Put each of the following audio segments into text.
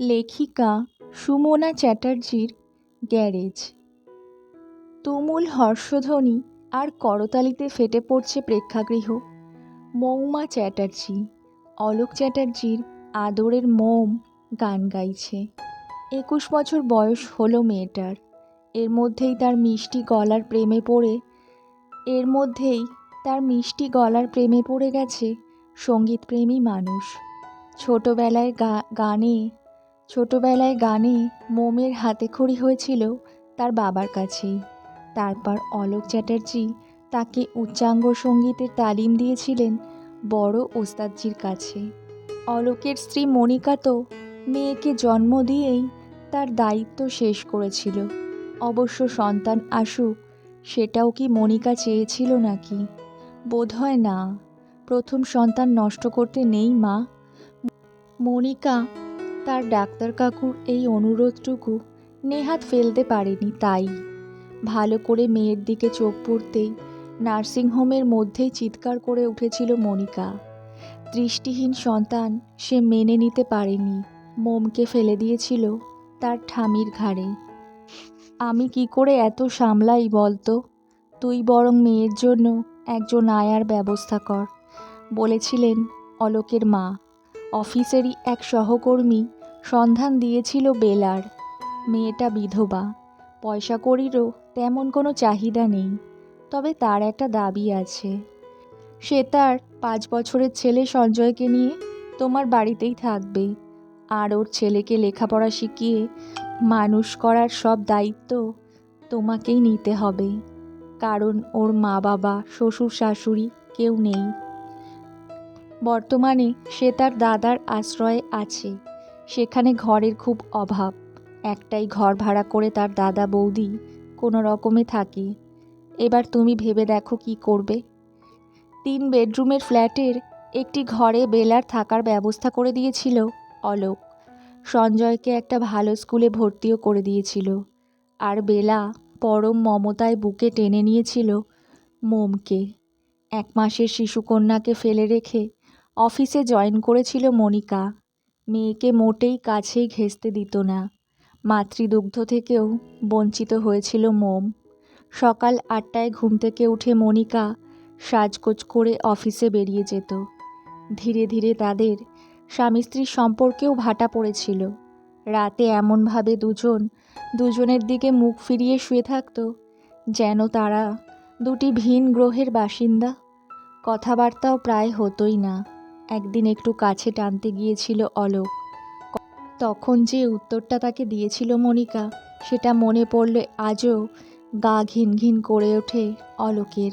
লেখিকা সুমনা চ্যাটার্জির গ্যারেজ। তুমুল হর্ষধ্বনি আর করতালিতে ফেটে পড়ছে প্রেক্ষাগৃহ। মৌমা চ্যাটার্জি, অলোক চ্যাটার্জির আদরের মোম গান গাইছে। একুশ বছর বয়স হলো মেয়েটার। এর মধ্যেই তার মিষ্টি গলার প্রেমে পড়ে। এর মধ্যেই তার মিষ্টি গলার প্রেমে পড়ে গেছে সঙ্গীতপ্রেমী মানুষ। ছোটোবেলায় গা, গানে ছোটোবেলায় গানে মোমের হাতেখড়ি হয়েছিল তার বাবার কাছেই। তারপর অলোক চ্যাটার্জি তাকে উচ্চাঙ্গ সঙ্গীতের তালিম দিয়েছিলেন বড় ওস্তাদজির কাছে। অলোকের স্ত্রী মনিকা তো মেয়েকে জন্ম দিয়েই তার দায়িত্ব শেষ করেছিল। অবশ্য সন্তান আসুক সেটাও কি মনিকা চেয়েছিল নাকি? বোধহয় না। প্রথম সন্তান নষ্ট করতে নেই মা। মনিকা তার ডাক্তার কাকুর এই অনুরোধটুকু নেহাত ফেলতে পারেনি তাই। ভালো করে মেয়ের দিকে চোখ পড়তেই নার্সিংহোমের মধ্যেই চিৎকার করে উঠেছিল মনিকা। দৃষ্টিহীন সন্তান সে মেনে নিতে পারেনি। মোমকে ফেলে দিয়েছিল তার ঠামির ঘাড়ে। আমি কি করে এত সামলাই বলতো? তুই বরং মেয়ের জন্য একজন আয়ার ব্যবস্থা কর, বলেছিলেন অলোকের মা। অফিসেরই এক সহকর্মী সন্ধান দিয়েছিল বেলার। মেয়েটা বিধবা। পয়সা কড়িরও তেমন কোনো চাহিদা নেই, তবে তার একটা দাবি আছে। সে তার পাঁচ বছরের ছেলে সঞ্জয়কে নিয়ে তোমার বাড়িতেই থাকবে। আর ওর ছেলেকে লেখাপড়া শিখিয়ে মানুষ করার সব দায়িত্ব তোমাকেই নিতে হবে। কারণ ওর মা বাবা, শ্বশুর শাশুড়ি কেউ নেই। বর্তমানে সে তার দাদার আশ্রয়ে আছে। সেখানে ঘরের খুব অভাব। একটাই ঘর ভাড়া করে তার দাদা বৌদি কোনো রকমে থাকে। এবার তুমি ভেবে দেখো কি করবে। তিন বেডরুমের ফ্ল্যাটের একটি ঘরে বেলার থাকার ব্যবস্থা করে দিয়েছিল অলোক। সঞ্জয়কে একটা ভালো স্কুলে ভর্তিও করে দিয়েছিল। আর বেলা পরম মমতায় বুকে টেনে নিয়েছিল মোমকে। এক মাসের শিশুকন্যাকে ফেলে রেখে অফিসে জয়েন করেছিল মনিকা। মেয়েকে মোটেই কাছেই ঘেঁষতে দিত না। মাতৃদুগ্ধ থেকেও বঞ্চিত হয়েছিল মোম। সকাল আটটায় ঘুম থেকে উঠে মনিকা সাজগোজ করে অফিসে বেরিয়ে যেত। ধীরে ধীরে তাদের স্বামী স্ত্রীর সম্পর্কেও ভাটা পড়েছিল। রাতে এমনভাবে দুজন, দুজনের দিকে মুখ ফিরিয়ে শুয়ে থাকতো যেন তারা দুটি ভিন গ্রহের বাসিন্দা। কথাবার্তাও প্রায় হতোই না। একদিন একটু কাছে টানতে গিয়েছিল অলোক। তখন যে উত্তরটা তাকে দিয়েছিল মনিকা, সেটা মনে পড়লে আজও গা ঘিন ঘিন করে ওঠে অলোকের।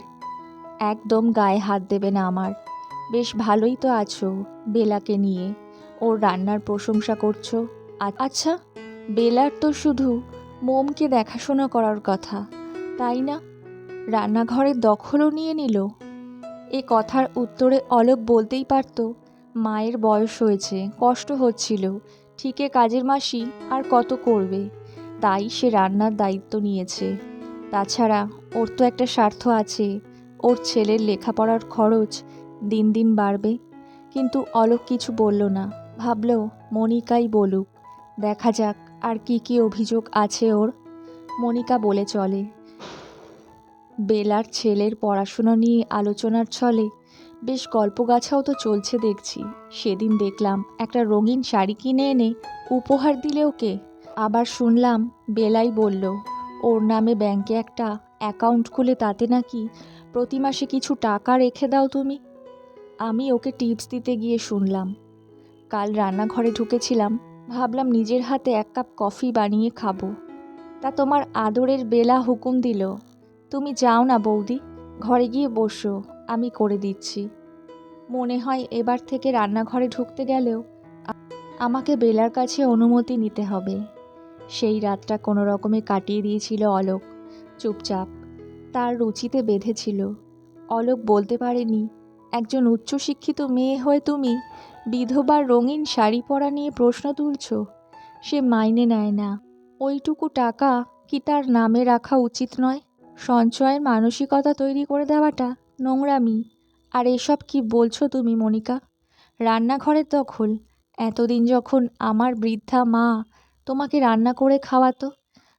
একদম গায়ে হাত দেবে না আমার। বেশ ভালোই তো আছো বেলাকে নিয়ে। ওর রান্নার প্রশংসা করছ। আচ্ছা বেলার তো শুধু মোমকে দেখাশোনা করার কথা, তাই না? রান্নাঘরের দখলও নিয়ে নিল। এ কথার উত্তরে অলোক বলতেই পারত, মায়ের বয়স হয়েছে, কষ্ট হচ্ছিল। ঠিকে কাজের মাসি আর কত করবে? তাই সে রান্নার দায়িত্ব নিয়েছে। তাছাড়া ওর তো একটা স্বার্থ আছে, ওর ছেলের লেখাপড়ার খরচ দিন দিন বাড়বে। কিন্তু অলোক কিছু বলল না। ভাবল, মনিকাই বলুক, দেখা যাক আর কি কি অভিযোগ আছে ওর। মনিকা বলে চলে বেলার ছেলের পড়াশুনো নিয়ে আলোচনার ছলে বেশ গল্পগাছাও তো চলছে দেখছি। সেদিন দেখলাম একটা রঙিন শাড়ি কিনে এনে উপহার দিলে ওকে। আবার শুনলাম বেলাই বলল, ওর নামে ব্যাংকে একটা অ্যাকাউন্ট খুলে তাতে নাকি প্রতি মাসে কিছু টাকা রেখে দাও তুমি? আমি ওকে টিপস দিতে গিয়ে শুনলাম। কাল রান্নাঘরে ঢুকেছিলাম, ভাবলাম নিজের হাতে এক কাপ কফি বানিয়ে খাব। তা তোমার আদরের বেলা হুকুম দিল। তুমি যাও না বৌদি, ঘরে গিয়ে বসো, আমি করে দিচ্ছি। মনে হয় এবার থেকে রান্নাঘরে ঢুকতে গেলেও আমাকে বেলার কাছে অনুমতি নিতে হবে। সেই রাতটা কোনো রকমে কাটিয়ে দিয়েছিল অলোক, চুপচাপ। তার রুচিতে বেঁধেছিল। অলোক বলতে পারেনি, একজন উচ্চশিক্ষিত মেয়ে হয়ে তুমি বিধবার রঙিন শাড়ি পরা নিয়ে প্রশ্ন তুলছ? সে মাইনে নেয় না। ওইটুকু টাকা কি তার নামে রাখা উচিত নয়? সঞ্চয়ের মানসিকতা তৈরি করে দেওয়াটা নোংরামি। আর এসব কি বলছো তুমি, মনিকা? রান্নাঘরের দখল। এতদিন যখন আমার বৃদ্ধা মা তোমাকে রান্না করে খাওয়াতো,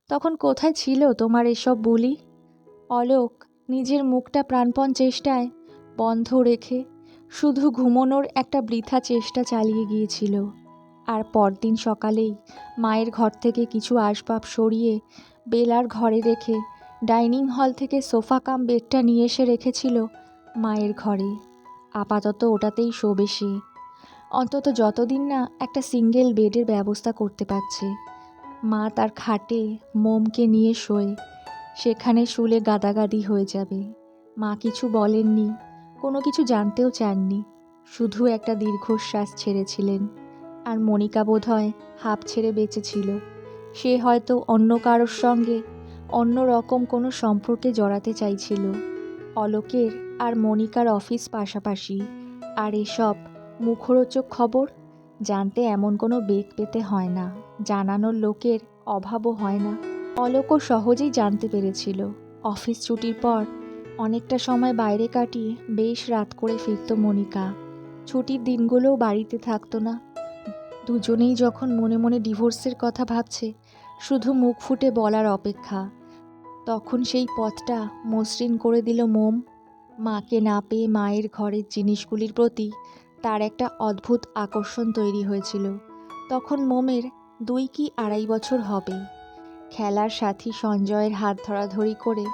তখন কোথায় ছিল তোমার এসব বলি? অলোক নিজের মুখটা প্রাণপণ চেষ্টায় বন্ধ রেখে শুধু ঘুমোনোর একটা বৃথা চেষ্টা চালিয়ে গিয়েছিল। আর পরদিন সকালেই মায়ের ঘর থেকে কিছু আসবাব সরিয়ে বেলার ঘরে রেখে ডাইনিং হল থেকে সোফা কাম বেডটা নিয়ে এসে রেখেছিল মায়ের ঘরে। আপাতত ওটাতেই শোবে সে অন্তত যতদিন না একটা সিঙ্গেল বেডের ব্যবস্থা করতে পারছে। মা তার খাটে মোমকে নিয়ে শোয়। সেখানে শুলে গাদাগাদি হয়ে যাবে। মা কিছু বলেননি, কোনো কিছু জানতেও চাননি। শুধু একটা দীর্ঘশ্বাস ছেড়েছিলেন। আর মনিকা বোধ হয় হাঁপ ছেড়ে বেঁচেছিল সে হয়তো অন্য কারোর সঙ্গে অন্য রকম কোনো সম্পর্কে জড়াতে চাইছিল। অলোকের আর মনিকার অফিস পাশাপাশি। আর এসব মুখরোচক খবর? জানতে এমন কোনো বেগ পেতে হয় না। জানানোর লোকের অভাবও হয় না। অলোকও সহজেই জানতে পেরেছিল। অফিস ছুটির পর অনেকটা সময় বাইরে কাটিয়ে বেশ রাত করে ফিরত মনিকা। ছুটির দিনগুলোও বাড়িতে থাকতো না। দুজনেই যখন মনে মনে ডিভোর্সের কথা ভাবছে, শুধু মুখ ফুটে বলার অপেক্ষা। তখন সেই পথটা মসৃণ করে দিল মোম। মাকে না পেয়ে মায়ের ঘরের জিনিসগুলির প্রতি তার একটা অদ্ভুত আকর্ষণ তৈরি হয়েছিল। তখন মোমের দুই কি আড়াই বছর হবে। খেলার সাথী সঞ্জয়ের হাত ধরাধরি করে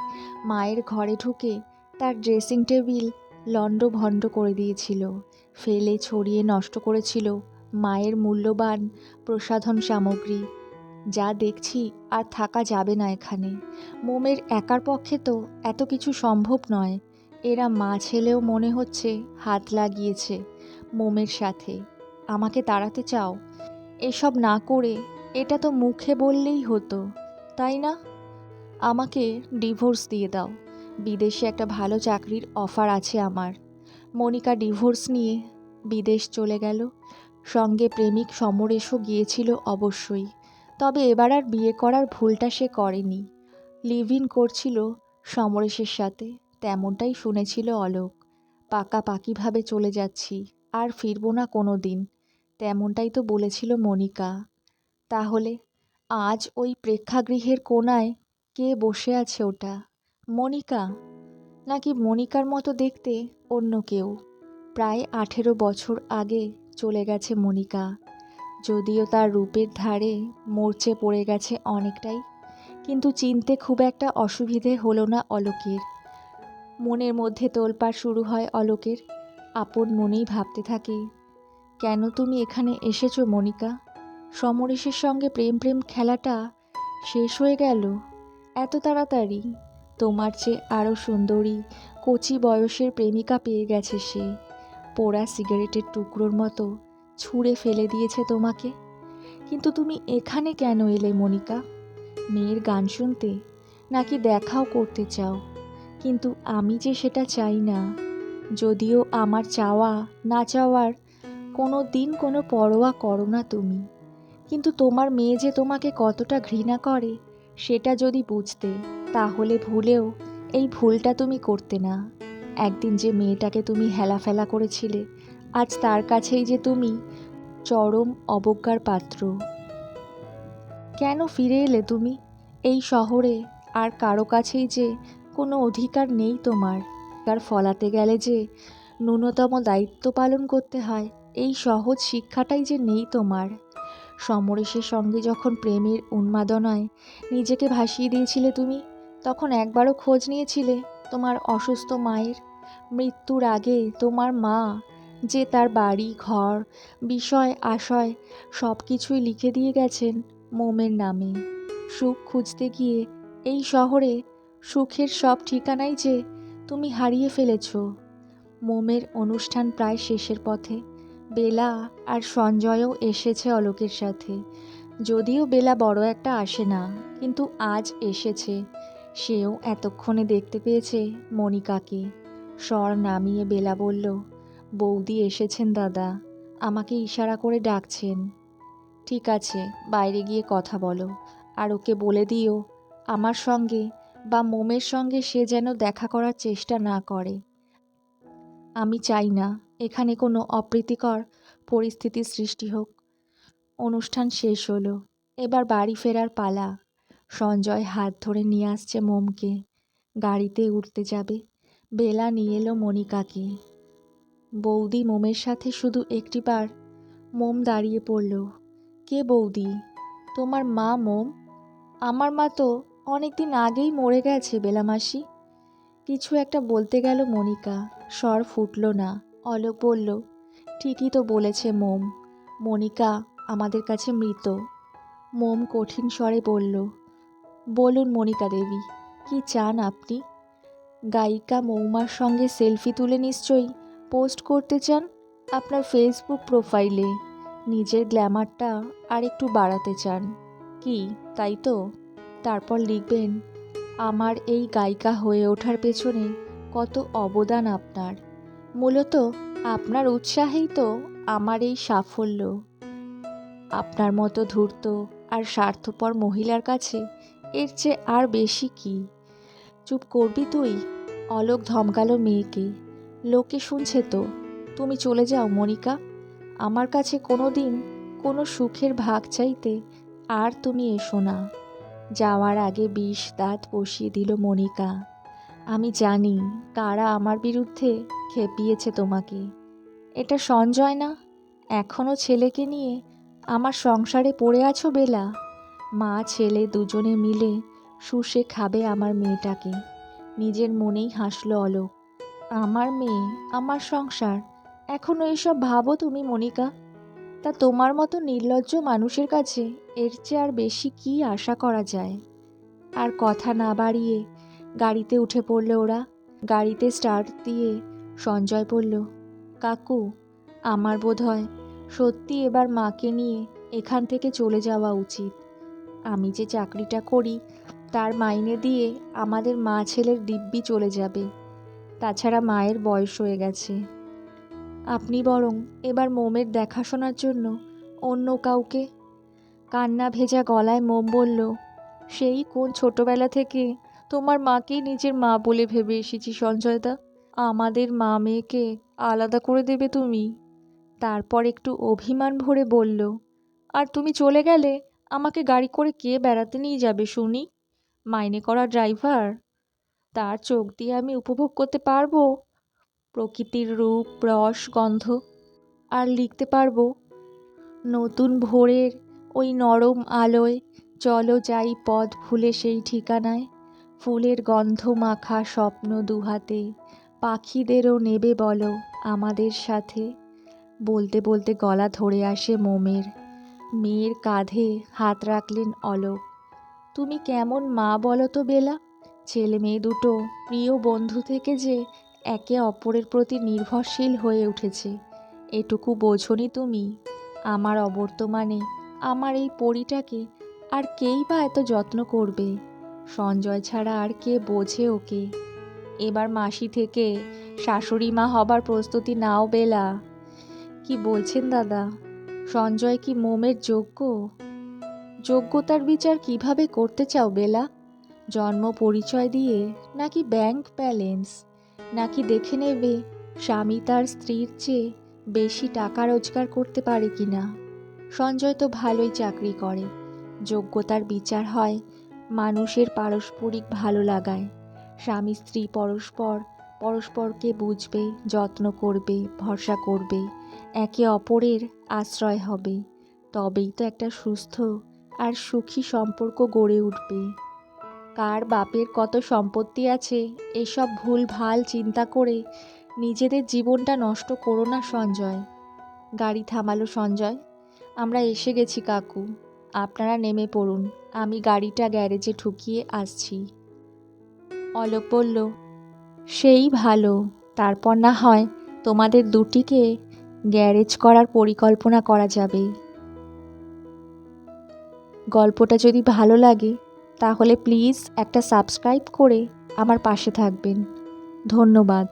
মায়ের ঘরে ঢুকে তার ড্রেসিং টেবিল লণ্ডভণ্ড করে দিয়েছিল। ফেলে ছড়িয়ে নষ্ট করেছিল মায়ের মূল্যবান প্রসাধন সামগ্রী যা দেখছি আর থাকা যাবে না এখানে। মোমের একার পক্ষে তো এত কিছু সম্ভব নয়। এরা মা ছেলেও মনে হচ্ছে হাত লাগিয়েছে মোমের সাথে। আমাকে তাড়াতে চাও? এসব না করে এটা তো মুখে বললেই হতো, তাই না? আমাকে ডিভোর্স দিয়ে দাও। বিদেশে একটা ভালো চাকরির অফার আছে আমার। মনিকা ডিভোর্স নিয়ে বিদেশ চলে গেল। সঙ্গে প্রেমিক সমরেশও গিয়েছিল অবশ্যই। তবে এবার আর বিয়ে করার ভুলটা সে করেনি। লিভ ইন করছিল সমরেশের সাথে, তেমনটাই শুনেছিল অলোক। পাকাপাকিভাবে চলে যাচ্ছি, আর ফিরবো না কোনো দিন তেমনটাই তো বলেছিল মনিকা। তাহলে আজ ওই প্রেক্ষাগৃহের কোণায় কে বসে আছে ওটা? মনিকা? নাকি মনিকার মতো দেখতে অন্য কেউ? প্রায় আঠেরো বছর আগে চলে গেছে মনিকা। যদিও তার রূপের ধারে মরচে পড়ে গেছে অনেকটাই, কিন্তু চিনতে খুব একটা অসুবিধে হলো না অলোকের। মনের মধ্যে তোলপাড় শুরু হয় অলোকের, আপন মনেই ভাবতে থাকে, কেন তুমি এখানে এসেছ, মনিকা? সমরেশের সঙ্গে প্রেম প্রেম খেলাটা শেষ হয়ে গেল? এত তাড়াতাড়ি? তোমার চেয়ে আরও সুন্দরী, কচি বয়সের প্রেমিকা পেয়ে গেছে সে, পোড়া সিগারেটের টুকরোর মতো। ছুঁড়ে ফেলে দিয়েছে তোমাকে। কিন্তু তুমি এখানে কেন এলে, মনিকা? মেয়ের গান শুনতে নাকি দেখাও করতে চাও? কিন্তু আমি যে সেটা চাই না। যদিও আমার চাওয়া না চাওয়ার কোনো দিন কোনো পরোয়া করো না তুমি। কিন্তু তোমার মেয়ে যে তোমাকে কতটা ঘৃণা করে, সেটা যদি বুঝতে, তাহলে ভুলেও এই ভুলটা তুমি করতে না। একদিন যে মেয়েটাকে তুমি হেলাফেলা করেছিলে আজ তার কাছেই যে তুমি চরম অবজ্ঞার পাত্র। কেন ফিরে এলে তুমি? এই শহরে আর কারও কাছেই যে কোনো অধিকার নেই তোমার। তার ফলাতে গেলে যে ন্যূনতম দায়িত্ব পালন করতে হয়, এই সহজ শিক্ষাটাই যে নেই তোমার। সমরেশের সঙ্গে যখন প্রেমের উন্মাদনায় নিজেকে ভাসিয়ে দিয়েছিলে তুমি, তখন একবারও খোঁজ নিয়েছিলে তোমার অসুস্থ মায়ের। মৃত্যুর আগে তোমার মা যে তার বাড়ি, ঘর, বিষয়, আশয় সব কিছুই লিখে দিয়ে গেছেন মোমের নামে। সুখ খুঁজতে গিয়ে এই শহরে সুখের সব ঠিকানাই যে তুমি হারিয়ে ফেলেছ। মোমের অনুষ্ঠান প্রায় শেষের পথে। বেলা আর সঞ্জয়ও এসেছে অলোকের সাথে। যদিও বেলা বড় একটা আসে না, কিন্তু আজ এসেছে। সেও এতক্ষণে দেখতে পেয়েছে মনিকাকে। স্বর নামিয়ে বেলা বলল বৌদি এসেছেন, দাদা। আমাকে ইশারা করে ডাকছেন। ঠিক আছে, বাইরে গিয়ে কথা বলো। আর ওকে বলে দিও, আমার সঙ্গে বা মোমের সঙ্গে সে যেন দেখা করার চেষ্টা না করে। আমি চাই না এখানে কোনো অপ্রীতিকর পরিস্থিতির সৃষ্টি হোক। অনুষ্ঠান শেষ হলো, এবার বাড়ি ফেরার পালা। সঞ্জয় হাত ধরে নিয়ে আসছে মোমকে। গাড়িতে উঠতে যাবে। বেলা নিয়ে এলো মনিকাকে বৌদি মোমের সাথে শুধু একটি একটিবার মোম দাঁড়িয়ে পড়ল। কে বৌদি? তোমার মা মোম? আমার মা তো অনেক দিন আগেই মরে গেছে বেলামাসি কিছু একটা বলতে গেল মনিকা। স্বর ফুটল না। অলোক বলল, ঠিকই তো বলেছে মোম। মনিকা আমাদের কাছে মৃত। মোম কঠিন স্বরে বলল, বলুন মনিকা দেবী, কি চান আপনি? গায়িকা মৌমার সঙ্গে সেলফি তুলে নিশ্চয়ই পোস্ট করতে চান আপনার ফেসবুক প্রোফাইলে নিজের গ্ল্যামারটা আর একটু বাড়াতে চান। কি, তাই তো? তারপর লিখবেন, আমার এই গায়িকা হয়ে ওঠার পেছনে কত অবদান আপনার। মূলত আপনার উৎসাহেই তো আমার এই সাফল্য। আপনার মতো ধূর্ত আর স্বার্থপর মহিলার কাছে এর চেয়ে আর বেশি কি? চুপ করবি তুই, অলোক ধমকালো মেয়েকে। লোকে শুনছে তো। তুমি চলে যাও, মনিকা। আমার কাছে কোনো দিন কোনো সুখের ভাগ চাইতে আর তুমি এসো না। যাওয়ার আগে বিষ দাঁত বসিয়ে দিল মনিকা। আমি জানি কারা আমার বিরুদ্ধে খেপিয়েছে তোমাকে। এটা সঞ্জয় না? এখনও ছেলেকে নিয়ে আমার সংসারে পড়ে আছো বেলা? মা, ছেলে দুজনে মিলে শুষে খাবে আমার মেয়েটাকে। নিজের মনেই হাসলো অলোক। আমার মেয়ে, আমার সংসার। এখনও এসব ভাবো তুমি, মনিকা। তা তোমার মতো নির্লজ্জ মানুষের কাছে এর চেয়ে আর বেশি কি আশা করা যায়? আর কথা না বাড়িয়ে গাড়িতে উঠে পড়ল ওরা। গাড়িতে স্টার্ট দিয়ে সঞ্জয় বলল, কাকু, আমার বোধ হয় সত্যি এবার মাকে নিয়ে এখান থেকে চলে যাওয়া উচিত। আমি যে চাকরিটা করি, তার মাইনে দিয়ে আমাদের মা ছেলের দিব্যি চলে যাবে। তাছাড়া মায়ের বয়স হয়ে গেছে। আপনি বরং এবার মোমের দেখাশোনার জন্য অন্য কাউকে কান্না ভেজা গলায় মোম বলল, সেই কোন ছোটবেলা থেকে তোমার মাকেই নিজের মা বলে ভেবে এসেছি সঞ্জয়দা? আমাদের মা মেয়েকে আলাদা করে দেবে তুমি? তারপর একটু অভিমান ভরে বলল, আর তুমি চলে গেলে আমাকে গাড়ি করে কে বেড়াতে নিয়ে যাবে শুনি? মাইনে করা ড্রাইভার তার চোখ দিয়ে আমি উপভোগ করতে পারব? প্রকৃতির রূপ, রস, গন্ধ আর লিখতে পারব? নতুন ভোরের ওই নরম আলোয় চলো যাই পথ ভুলে সেই ঠিকানায়। ফুলের গন্ধ মাখা স্বপ্ন দুহাতে, পাখিদেরও নেবে বলো আমাদের সাথে। বলতে বলতে গলা ধরে আসে মোমের। মেয়ের কাঁধে হাত রাখলেন অলোক। তুমি কেমন মা বলো তো বেলা? ছেলে মেয়ে দুটো প্রিয় বন্ধু থেকে যে একে অপরের প্রতি নির্ভরশীল হয়ে উঠেছে। এটুকু বোঝনি তুমি, আমার অবর্তমানে আমার এই পরিটাকে আর কেই বা এত যত্ন করবে? সঞ্জয় ছাড়া আর কে বোঝে ওকে? এবার মাসি থেকে শাশুড়ি মা হবার প্রস্তুতি নাও বেলা। কি বলছেন দাদা, সঞ্জয় কি মোমের যোগ্য? যোগ্যতার বিচার কীভাবে করতে চাও বেলা? জন্ম পরিচয় দিয়ে নাকি ব্যাংক ব্যালেন্স? নাকি দেখে নেবে স্বামী তার স্ত্রীর চেয়ে বেশি টাকা রোজগার করতে পারে কি না সঞ্জয় তো ভালোই চাকরি করে। যোগ্যতার বিচার হয় মানুষের পারস্পরিক ভালো লাগায়। স্বামী স্ত্রী পরস্পর, পরস্পরকে বুঝবে, যত্ন করবে, ভরসা করবে, একে অপরের আশ্রয় হবে। তবেই তো একটা সুস্থ আর সুখী সম্পর্ক গড়ে উঠবে। কার বাপের কত সম্পত্তি আছে, এসব ভুল ভালো চিন্তা করে নিজেদের জীবনটা নষ্ট করো না সঞ্জয়। গাড়ি থামালো সঞ্জয়। আমরা এসে গেছি কাকু। আপনারা নেমে পড়ুন। আমি গাড়িটা গ্যারেজে ঠুকিয়ে আসছি। অলোক বলল, সেই ভালো। তারপর না হয় তোমাদের দুটিকে গ্যারেজ করার পরিকল্পনা করা যাবে। গল্পটা যদি ভালো লাগে তাহলে প্লিজ একটা সাবস্ক্রাইব করে আমার পাশে থাকবেন। ধন্যবাদ।